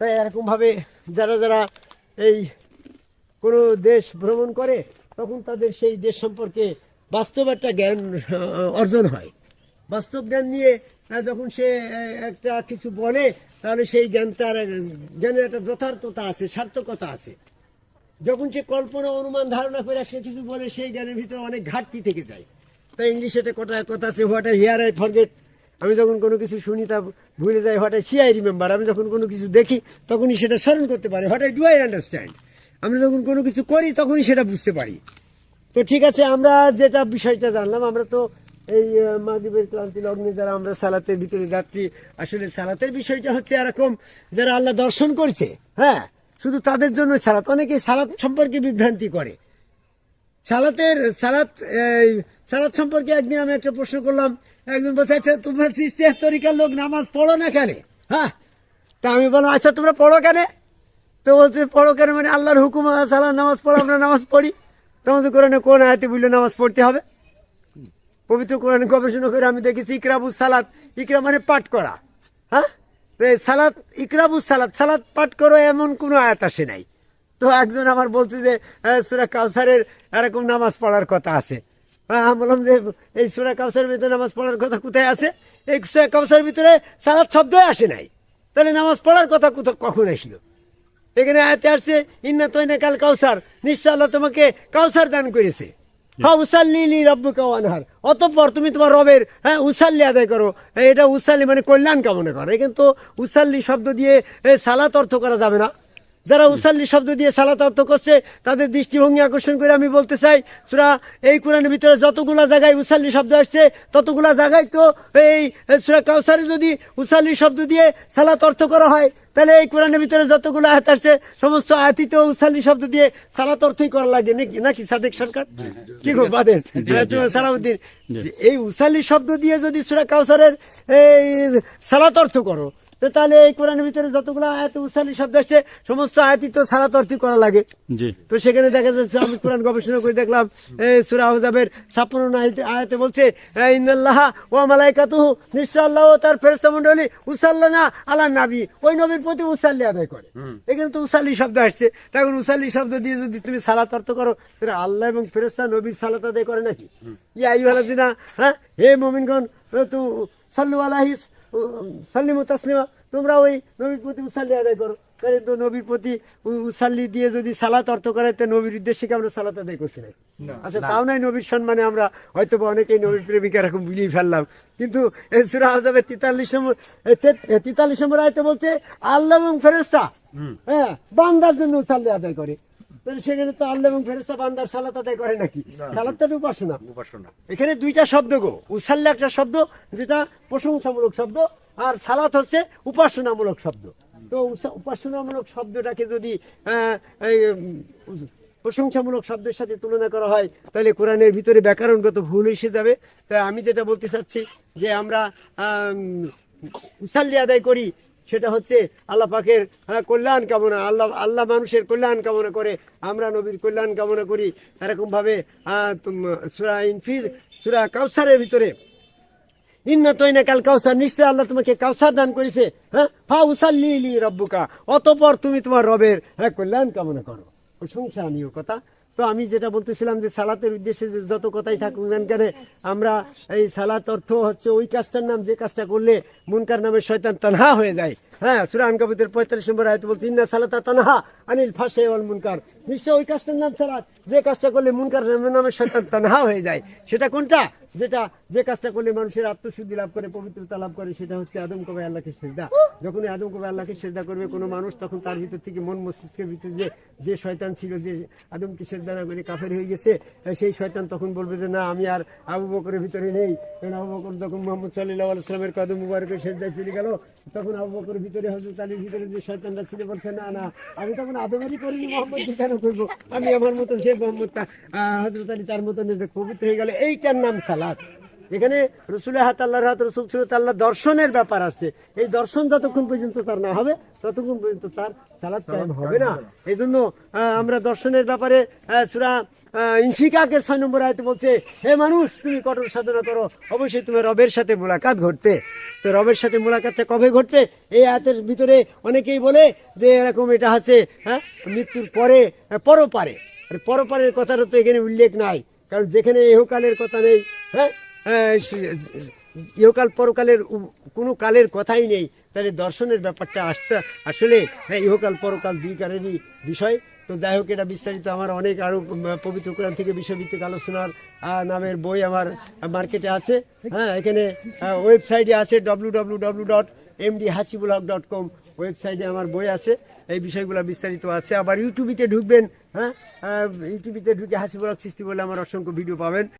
তাই এরকমভাবে যারা যারা এই কোনো দেশ ভ্রমণ করে, তখন তাদের সেই দেশ সম্পর্কে বাস্তব একটা জ্ঞান অর্জন হয়। বাস্তব জ্ঞান নিয়ে যখন সে একটা কিছু বলে, তাহলে সেই জ্ঞান তার, জ্ঞানের একটা যথার্থতা আছে, সার্থকতা আছে। যখন সে কল্পনা, অনুমান, ধারণা করে সে কিছু বলে, সেই জ্ঞানের ভিতরে অনেক ঘাটতি থেকে যায়। তাই ইংলিশে একটা কথা কথা আছে what R hear I forget আমি যখন কোনো কিছু শুনি তা ভুলে যাই, what I see, I remember. আমি যখন কোনো কিছু দেখি, তখনই সেটা স্মরণ করতে পারি। What I do, I understand. আমি যখন কোনো কিছু করি, তখনই সেটা বুঝতে পারি। তো ঠিক আছে, আমরা যেটা বিষয়টা জানলাম, আমরা তো এই মাগরিবের ক্লান্তি লগ্নে যারা আমরা সালাতের ভিতরে যাচ্ছি, আসলে সালাতের বিষয়টা হচ্ছে এরকম, যারা আল্লাহ দর্শন করছে হ্যাঁ শুধু তাদের জন্য সালাত অনেকে সালাত সম্পর্কে বিভ্রান্তি করে। সালাতের, সালাত সালাত সম্পর্কে একদিন আমি একটা প্রশ্ন করলাম। একজন বলছে আচ্ছা তোমরা ইস্তেহার তরিকার লোক নামাজ পড়ো না কেন? হ্যাঁ? তা আমি বললাম আচ্ছা তোমরা পড়ো কেন? তো বলছে, পড়ো কেন মানে আল্লাহর হুকুম সালাদ নামাজ পড়ো, আমরা নামাজ পড়ি। তখন তো কোরআনে, কোন আয়াতে বললে নামাজ পড়তে হবে? পবিত্র কোরআনে গবেষণা করে আমি দেখেছি, ইকরাবুস সালাত, ইকরা মানে পাঠ করা। হ্যাঁ? সালাত, ইকরাবুস সালাত সালাত পাঠ করো এমন কোনো আয়াত আসে নাই। তো একজন আমার বলছে যে সুরা কাউসারের এরকম নামাজ পড়ার কথা আছে। হ্যাঁ, আমি বললাম যে এই সুরা কাউসারের ভিতরে নামাজ পড়ার কথা কোথায় আছে? এই সুরা কাউসারের ভিতরে সালাত শব্দই আসে নাই। তাহলে নামাজ পড়ার কথা কোথাও কখন আসলো? এখানে আয়াতে আসছে ইন্না তৈনা কাল কাউসার নিশ্চয় আল্লাহ তোমাকে কাউসার দান করেছে। হ্যাঁ উসাল্লি রব্বুকা ওয়ানহার অতঃপর তুমি তোমার রবের হ্যাঁ উসাল্লি আদায় করো। এটা উসাল্লি মানে কল্যাণ কামনা করো। এখানে তো উসাল্লি শব্দ দিয়ে সালাত অর্থ করা যাবে না। যারা উসাল্লি শব্দ দিয়ে সালাত অর্থ করছে তাদের দৃষ্টিভঙ্গি আকর্ষণ করে আমি বলতে চাই সুরা এই কোরআনের ভিতরে যতগুলা জায়গায় উসাল্লি শব্দ আসছে ততগুলা জায়গায় তো এই সুরা কাউসারে যদি উসাল্লি শব্দ দিয়ে সালাত অর্থ করা হয় তাহলে এই কোরআনের ভিতরে যতগুলো আয়াত আসছে সমস্ত আয়াতিত উসাল্লি শব্দ দিয়ে সালাত অর্থই করা লাগে নাকি নাকি সাদেক সরকার? কি গো বাদেন তোমার সালাউদ্দিন এই উসাল্লি শব্দ দিয়ে যদি সুরা কাউসারের এই সালাত অর্থ করো তো তাহলে এই কোরআনের ভিতরে যতগুলো আয়াত উসাল্লি শব্দ আসছে সমস্ত আয়াতিত সালাত অর্থই করা লাগে। তো সেখানে দেখা যাচ্ছে আমি কোরআন গবেষণা করে দেখলাম এই সূরা আহজাবের ছাপ্পান্ন আয়াতে- বলছে এই ইন্নাল্লাহা ওয়া মালাইকাতুহু নিশ্চয় আল্লাহ ও তার ফেরেশতা মণ্ডলী উসাল্লানা আলা নাবী। ওই নবীর প্রতি উসাল্লি আদায় করে। এখানে তো উসাল্লি শব্দ আসছে। তখন উসাল্লি শব্দ দিয়ে যদি তুমি সালাত অর্থ করো তাহলে আল্লাহ এবং ফেরেশতা নবীর সালাত আদায় করে নাকি? ইয়া আইয়ুহাল্লাযিনা হ্যাঁ হে মুমিনগণ তু সাল্লু আলাইহি সাল্লিমু তাসলিমা তোমরা ওই নবীর প্রতি উসাল্লি আদায় করো। তাহলে তো নবীর প্রতি উসাল্লি দিয়ে যদি সালাত অর্থ করে তো নবীর উদ্দেশ্যে আমরা সালাত আদায় করছি না। আচ্ছা তাও নাই নবীর সম্মানে আমরা হয়তো বা অনেকেই নবীর প্রেমিকা এরকম বুঝিয়ে ফেললাম। কিন্তু এই সুরা আজাবের তেতাল্লিশ নম্বর তেতাল্লিশ নম্বর আয়তে বলছে আল্লাহ এবং ফেরেস্তা হ্যাঁ বান্দার জন্য উসাল্লি আদায় করে। তাহলে সেখানে তো আল্লাহ এবং ফেরেস্তা বান্দার সালাত আদায় করে নাকি? সালাতটা উপাসনা। উপাসনা। এখানে দুইটা শব্দ গো। উসাল্লা একটা শব্দ যেটা প্রশংসামূলক শব্দ আর সালাত হচ্ছে উপাসনামূলক শব্দ। তো উপাসনামূলক শব্দটাকে যদি প্রশংসামূলক শব্দের সাথে তুলনা করা হয় তাহলে কোরআনের ভিতরে ব্যাকরণগত ভুল এসে যাবে। তাই আমি যেটা বলতে চাচ্ছি যে আমরা আম, উসাল্লি আদায় করি সেটা হচ্ছে আল্লাহ পাকের হ্যাঁ, কল্যাণ কামনা আল্লাহ আল্লাহ মানুষের কল্যাণ কামনা করে আমরা নবীর কল্যাণ কামনা করি। এরকম ভাবে সুরা ইনফির সুরা কাউসারের ভিতরে তৈনা কাল কাউসার নিশ্চয় আল্লাহ তোমাকে কাউসার দান করেছে হ্যাঁ? রব্বুকা অতপর তুমি তোমার রবের হ্যাঁ কল্যাণ কামনা করো। প্রশংসনীয় কথা। তো আমি যেটা বলতেছিলাম যে সালাতের উদ্দেশ্যে যত কথাই থাকুক না কেন, আমরা এই সালাত অর্থ হচ্ছে ওই কাজটার নাম, যে কাজটা করলে মুনকার নামে শয়তান তানহা হয়ে যায়। হ্যাঁ সুরান কবিতের পঁয়তাল্লিশ নম্বর আয়ত বলছে, ইন্না সালাতা তানহা আনিল ফাঁসে ওয়াল মুনকার। নিশ্চয় ওই কাজটার নাম সালাত, যে কাজটা করলে মুনকার নামে শয়তান তানহা হয়ে যায়। সেটা কোনটা? যেটা যে কাজটা করলে মানুষের আত্মশুদ্ধি লাভ করে, পবিত্রতা লাভ করে, সেটা হচ্ছে আদম কবে আল্লাহকে সেজদা। যখনই আদম কবে আল্লাহকে সেজদা করবে, কোনো মানুষ তখন তার ভিতর থেকে মন মস্তিষ্কের ভিতরে যে যে শয়তান ছিল, যে আদমকে সেজদা না করে কাফের হয়ে গেছে সেই শয়তান তখন বলবে যে, না, আমি আর আবু বকরের ভিতরে নেই। কারণ আবু বকর যখন মোহাম্মদ সাল্লাহ আলাইসলামের কদম মুবারকের সেজদায় চলে গেল, তখন আবু বকরের ভিতরে হজরত আলীর ভিতরে যে শয়তানরা ছিল, বলছে, না না, আমি তখন আদমারি করিনি, মোহাম্মদ কেন করব? আমি আমার মতন সেই মোহাম্মদ হজরত আলী তার মতন পবিত্র হয়ে গেল, এইটার নাম সালাত। এখানে রসুলের হাত আল্লাহর হাত রসুল সুরত আল্লাহ দর্শনের ব্যাপার আছে। এই দর্শন যতক্ষণ পর্যন্ত তার না হবে ততক্ষণ পর্যন্ত তার সালাদ কায়েম হবে না। এই জন্য আমরা দর্শনের ব্যাপারে সুরা আহ, ছয় নম্বর আয়তে বলছে হে মানুষ তুমি কঠোর সাধনা করো। অবশ্যই তুমি রবের সাথে মোলাকাত ঘটবে। তো রবের সাথে মোলাকাতটা কবে ঘটবে? এই আয়াতের ভিতরে অনেকেই বলে যে এরকম এটা আছে হ্যাঁ মৃত্যুর পরে পরপারে। পরপারের কথাটা তো এখানে উল্লেখ নাই। কারণ যেখানে ইহকালের কথা নেই হ্যাঁ? ইহকাল পরকালের কোনো কালের কথাই নেই। তাহলে দর্শনের ব্যাপারটা আসছে। আসলে হ্যাঁ ইহকাল পরকাল দুই কালেরই বিষয়। তো যাই হোক, এটা বিস্তারিত আমার অনেক আরও পবিত্র কোরআন থেকে বিষয়ভিত্তিক আলোচনার নামের বই আমার মার্কেটে আছে। হ্যাঁ এখানে ওয়েবসাইটে আছে W W W dot MD Hasibul dot com ওয়েবসাইটে আমার বই আছে। এই বিষয়গুলো বিস্তারিত আছে। আবার ইউটিউবিতে ঢুকবেন। হ্যাঁ ইউটিউবিতে ঢুকে হাসিবুল সৃষ্টি বলে আমার অসংখ্য ভিডিও পাবেন।